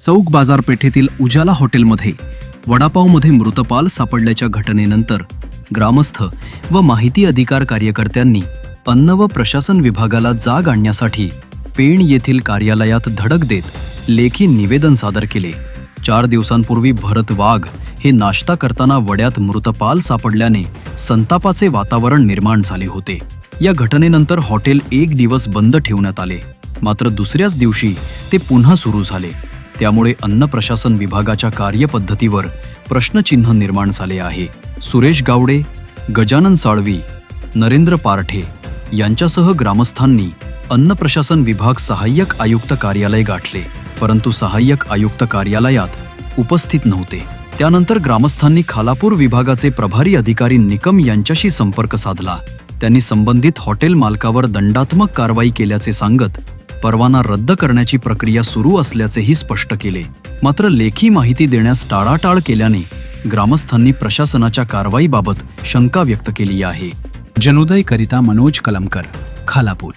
चौक बाजारपेठेतील उजाला हॉटेलमध्ये वडापावमध्ये मृतपाल सापडल्याच्या घटनेनंतर ग्रामस्थ व माहिती अधिकार कार्यकर्त्यांनी अन्न व प्रशासन विभागाला जाग आणण्यासाठी पेण येथील कार्यालयात धडक देत लेखी निवेदन सादर केले. चार दिवसांपूर्वी भरत वाघ हे नाश्ता करताना वड्यात मृतपाल सापडल्याने संतापाचे वातावरण निर्माण झाले होते. या घटनेनंतर हॉटेल एक दिवस बंद ठेवण्यात आले. मात्र दुसऱ्याच दिवशी ते पुन्हा सुरू झाले. त्यामुळे अन्न प्रशासन विभागाच्या कार्यपद्धतीवर प्रश्नचिन्ह निर्माण झाले आहे. सुरेश गावडे गजानन साळवी नरेंद्र पारठे यांच्यासह ग्रामस्थांनी अन्न प्रशासन विभाग सहाय्यक आयुक्त कार्यालय गाठले परंतु सहाय्यक आयुक्त कार्यालयात उपस्थित नव्हते. त्यानंतर ग्रामस्थांनी खालापूर विभागाचे प्रभारी अधिकारी निकम यांच्याशी संपर्क साधला. त्यांनी संबंधित हॉटेल मालकावर दंडात्मक कारवाई केल्याचे सांगत परवाना रद्द करण्याची प्रक्रिया सुरू असल्याचेही स्पष्ट केले. मात्र लेखी माहिती देण्यास टाळाटाळ केल्याने ग्रामस्थांनी प्रशासनाच्या कारवाईबाबत शंका व्यक्त केली आहे. जनोदयकरिता मनोज कलमकर खालापूर.